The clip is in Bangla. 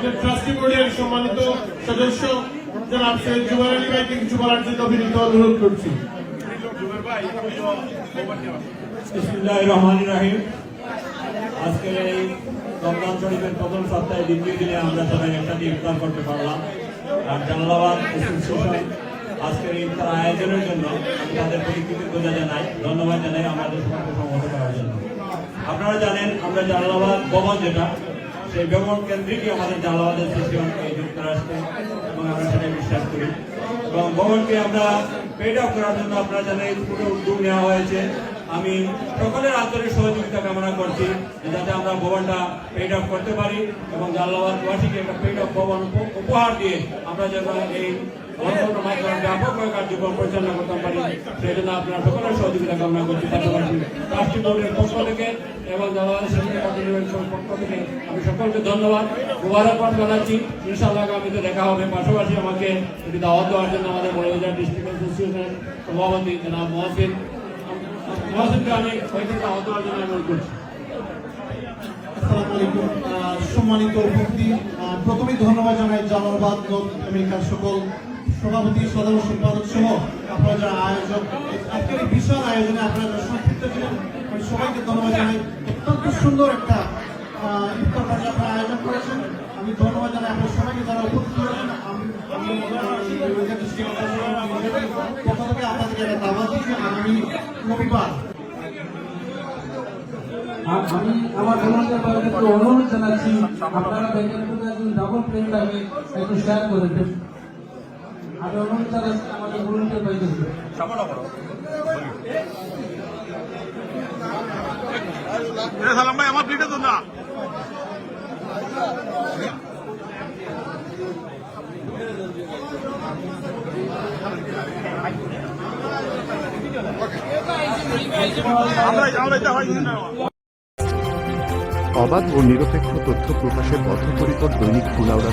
আমাদের ট্রাস্টি বোর্ডের সম্মানিত সদস্য জনাব সৈয়দ জুবাইর আলী ভাইকে কিছু বলার জন্য বিনীত অনুরোধ করছি। রহমান রাহিম। আজকের এই শরীফের প্রথম সপ্তাহে দ্বিতীয় দিনে আমরা সবাই একসাথে ইফতার করতে পারলাম। আর জালালাবাদ আজকের এই ইফতার আয়োজনের জন্য আমি তাদের প্রতি কৃতজ্ঞতা জানাই, ধন্যবাদ জানাই আমাদের করার জন্য। আপনারা জানেন, আমরা জালালাবাদ ভবন যেটা সেই ভবন কেন্দ্রিকই আমাদের জালালাবাদের এই যুক্তরাষ্ট্রে, এবং আমরা সেটাই বিশ্বাস করি। এবং ভবনকে আমরা পেড অফ করার জন্য আপনারা জানেন পুরো উদ্যোগ নেওয়া হয়েছে। আমি সকলের আন্তরিক সহযোগিতা কামনা করছি যাতে আমরা ভবনটা পেড অফ করতে পারি এবং জালালাবাদবাসীকে একটা পেড অফ ভবন উপ- উপহার দিয়ে আমরা যেন এই ব্যাপকভাবে কার্যক্রম পরিচালনা করতে পারি। সেই জন্য আপনারা সকলের সহযোগিতা কামনা করছি। পাশাপাশি রাষ্ট্রীয় বোর্ডের পক্ষ থেকে এবং জালালাবাদ সেন্টার কর্তৃপক্ষের পক্ষ থেকে আমি সকলকে ধন্যবাদ। মুবারকবাদ জানাচ্ছি ইনশাআল্লাহ আগামীতে দেখা হবে। পাশাপাশি আমাকে একটি দাওয়াত দেওয়ার জন্য আমাদের বড়বাজার ডিস্ট্রিক্ট অ্যাসোসিয়েশনের সভাপতি জনাব মহসিন। মহসিনকে আমি ওইটি দাওয়াত দেওয়ার জন্য অনুরোধ করছি। সম্মানিত উপস্থিতি। আহ, প্রথমেই ধন্যবাদ জানাই জালালাবাদ নর্থ আমেরিকার সকল সভাপতি সাধারণ সম্পাদক সহ আপনারা যারা আয়োজক। আজকের এই বিশাল আয়োজনে আপনারা যারা সম্পৃক্ত ছিলেন সবাইকে ধন্যবাদ জানাই। সুন্দর একটা ইফতার পার্টি আয়োজন করেছেন। আমি ধন্যবাদ জানাই আপনার সবাইকে যারা উপস্থিত হয়েছেন। আমি আমার অনুরোধ জানাচ্ছি, আপনারা ব্যাংকের একজন ডাবল প্লেনটাকে একটু শেয়ার করে দেন আমি অনুরোধ জানাচ্ছি আমাদের ভলান্টিয়ার ভাইদেরকে এ সালাম ভাই আমার প্লেটে তো না হয় অবাধ ও নিরপেক্ষ তথ্য প্রকাশের বদ্ধপরিকর দৈনিক কুলাউড়া